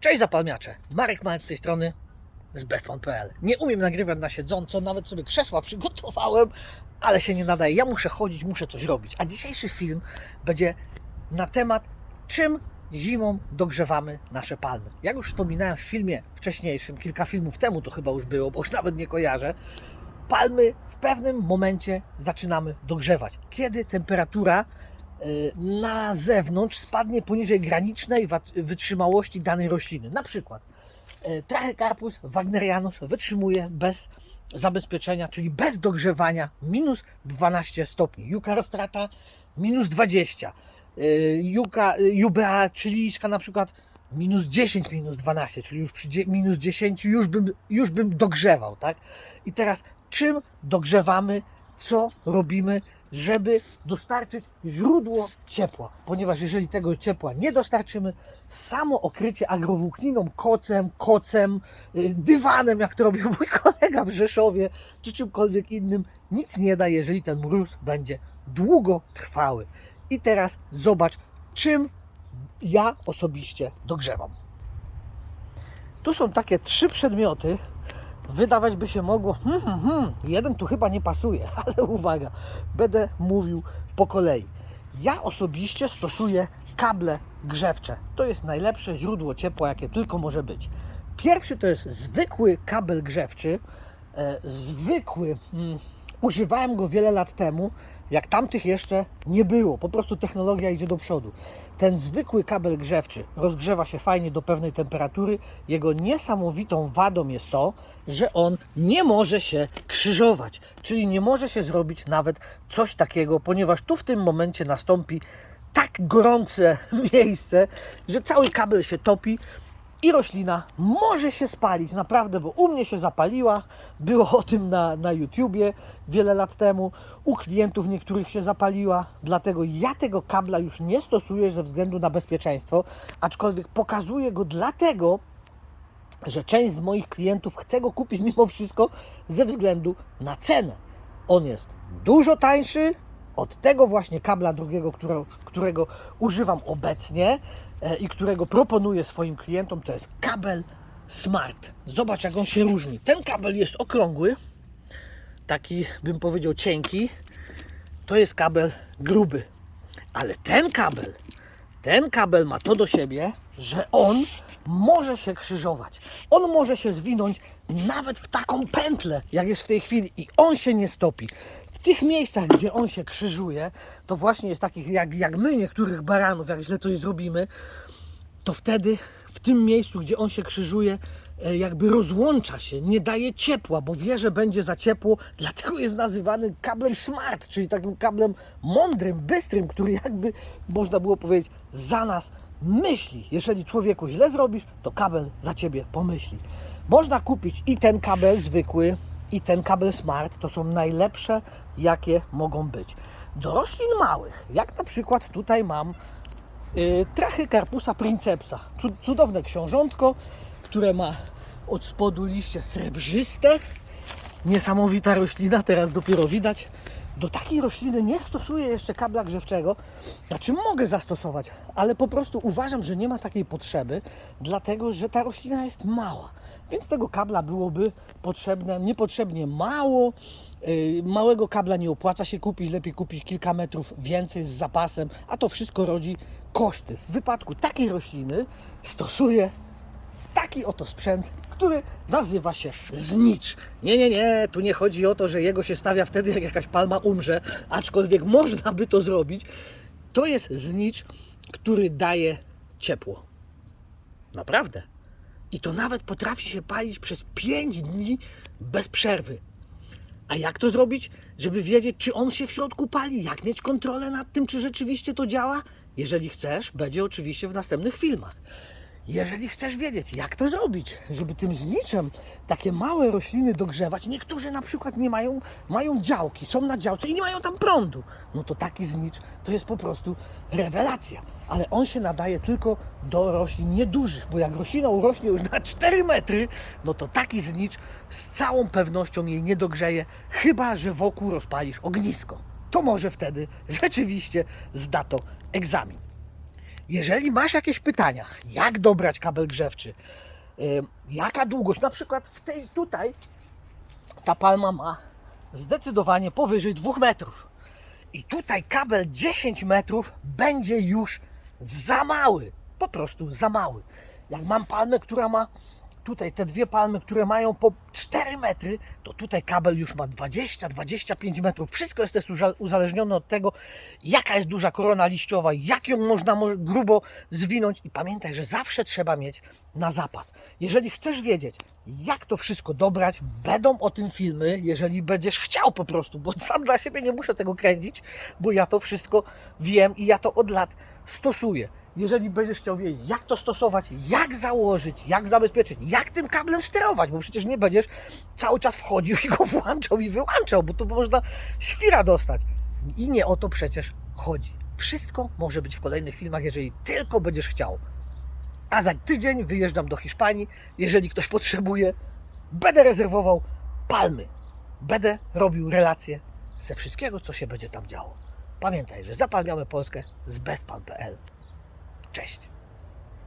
Cześć zapalmiacze, Marek Malec z tej strony z bestpan.pl. Nie umiem nagrywać na siedząco, nawet sobie krzesła przygotowałem, ale się nie nadaje. Ja muszę chodzić, muszę coś robić. A dzisiejszy film będzie na temat, czym zimą dogrzewamy nasze palmy. Jak już wspominałem w filmie wcześniejszym, kilka filmów temu to chyba już było, bo już nawet nie kojarzę, palmy w pewnym momencie zaczynamy dogrzewać. Kiedy temperatura na zewnątrz spadnie poniżej granicznej wytrzymałości danej rośliny. Na przykład y, Trachycarpus wagnerianus wytrzymuje bez zabezpieczenia, czyli bez dogrzewania minus 12 stopni. Juka rostrata minus 20. Y, Juka, y, Jubea chilijska na przykład minus 10, minus 12, czyli już przy minus 10 już bym, już bym dogrzewał, tak? I teraz czym dogrzewamy, co robimy, żeby dostarczyć źródło ciepła. Ponieważ jeżeli tego ciepła nie dostarczymy, samo okrycie agrowłókniną, kocem, kocem, y, dywanem, jak to robił mój kolega w Rzeszowie, czy czymkolwiek innym, nic nie da, jeżeli ten mróz będzie długotrwały. I teraz zobacz, czym ja osobiście dogrzewam. Tu są takie trzy przedmioty, wydawać by się mogło, hmm, hmm, hmm, jeden tu chyba nie pasuje, ale uwaga, będę mówił po kolei. Ja osobiście stosuję kable grzewcze. To jest najlepsze źródło ciepła, jakie tylko może być. Pierwszy to jest zwykły kabel grzewczy, e, zwykły. Mm, używałem go wiele lat temu, jak tamtych jeszcze nie było. Po prostu technologia idzie do przodu. Ten zwykły kabel grzewczy rozgrzewa się fajnie do pewnej temperatury. Jego niesamowitą wadą jest to, że on nie może się krzyżować, czyli nie może się zrobić nawet coś takiego, ponieważ tu w tym momencie nastąpi tak gorące miejsce, że cały kabel się topi i roślina może się spalić, naprawdę, bo u mnie się zapaliła, było o tym na, na YouTubie wiele lat temu, u klientów niektórych się zapaliła, dlatego ja tego kabla już nie stosuję ze względu na bezpieczeństwo, aczkolwiek pokazuję go dlatego, że część z moich klientów chce go kupić mimo wszystko ze względu na cenę. On jest dużo tańszy od tego właśnie kabla drugiego, którego, którego używam obecnie e, i którego proponuję swoim klientom. To jest kabel Smart. Zobacz, jak on się różni. Ten kabel jest okrągły, taki bym powiedział cienki. To jest kabel gruby. Ale ten kabel, ten kabel ma to do siebie, że on może się krzyżować. On może się zwinąć nawet w taką pętlę, jak jest w tej chwili, i on się nie stopi. W tych miejscach, gdzie on się krzyżuje, to właśnie jest takich jak, jak my, niektórych baranów, jak źle coś zrobimy, to wtedy w tym miejscu, gdzie on się krzyżuje, jakby rozłącza się, nie daje ciepła, bo wie, że będzie za ciepło, dlatego jest nazywany kablem smart, czyli takim kablem mądrym, bystrym, który jakby można było powiedzieć za nas myśli. Jeżeli człowieku źle zrobisz, to kabel za ciebie pomyśli. Można kupić i ten kabel zwykły, i ten kabel smart. To są najlepsze, jakie mogą być. Do roślin małych, jak na przykład tutaj mam y, Trachycarpusa princepsa. Cu- Cudowne książątko, które ma od spodu liście srebrzyste. Niesamowita roślina, teraz dopiero widać. Do takiej rośliny nie stosuję jeszcze kabla grzewczego. Znaczy mogę zastosować, ale po prostu uważam, że nie ma takiej potrzeby, dlatego że ta roślina jest mała. Więc tego kabla byłoby potrzebne niepotrzebnie mało. Yy, Małego kabla nie opłaca się kupić, lepiej kupić kilka metrów więcej z zapasem, a to wszystko rodzi koszty. W wypadku takiej rośliny stosuję taki oto sprzęt, który nazywa się znicz. Nie, nie, nie, tu nie chodzi o to, że jego się stawia wtedy, jak jakaś palma umrze, aczkolwiek można by to zrobić. To jest znicz, który daje ciepło. Naprawdę. I to nawet potrafi się palić przez 5 dni bez przerwy. A jak to zrobić, żeby wiedzieć, czy on się w środku pali? Jak mieć kontrolę nad tym, czy rzeczywiście to działa? Jeżeli chcesz, będzie oczywiście w następnych filmach. Jeżeli chcesz wiedzieć, jak to zrobić, żeby tym zniczem takie małe rośliny dogrzewać, niektórzy na przykład nie mają, mają działki, są na działce i nie mają tam prądu, no to taki znicz to jest po prostu rewelacja. Ale on się nadaje tylko do roślin niedużych, bo jak roślina urośnie już na 4 metry, no to taki znicz z całą pewnością jej nie dogrzeje, chyba że wokół rozpalisz ognisko. To może wtedy rzeczywiście zda to egzamin. Jeżeli masz jakieś pytania, jak dobrać kabel grzewczy, jaka długość, na przykład w tej tutaj ta palma ma zdecydowanie powyżej 2 metrów. I tutaj kabel 10 metrów będzie już za mały. Po prostu za mały. Jak mam palmę, która ma tutaj te dwie palmy, które mają po 4 metry, to tutaj kabel już ma 20-25 metrów. Wszystko jest też uza- uzależnione od tego, jaka jest duża korona liściowa, jak ją można mo- grubo zwinąć. I pamiętaj, że zawsze trzeba mieć na zapas. Jeżeli chcesz wiedzieć, jak to wszystko dobrać, będą o tym filmy, jeżeli będziesz chciał po prostu, bo sam dla siebie nie muszę tego kręcić, bo ja to wszystko wiem i ja to od lat stosuję. Jeżeli będziesz chciał wiedzieć, jak to stosować, jak założyć, jak zabezpieczyć, jak tym kablem sterować, bo przecież nie będziesz cały czas wchodził i go włączał i wyłączał, bo to można świra dostać. I nie o to przecież chodzi. Wszystko może być w kolejnych filmach, jeżeli tylko będziesz chciał. A za tydzień wyjeżdżam do Hiszpanii. Jeżeli ktoś potrzebuje, będę rezerwował palmy. Będę robił relacje ze wszystkiego, co się będzie tam działo. Pamiętaj, że zapalniamy Polskę z bestpan.pl. Cześć!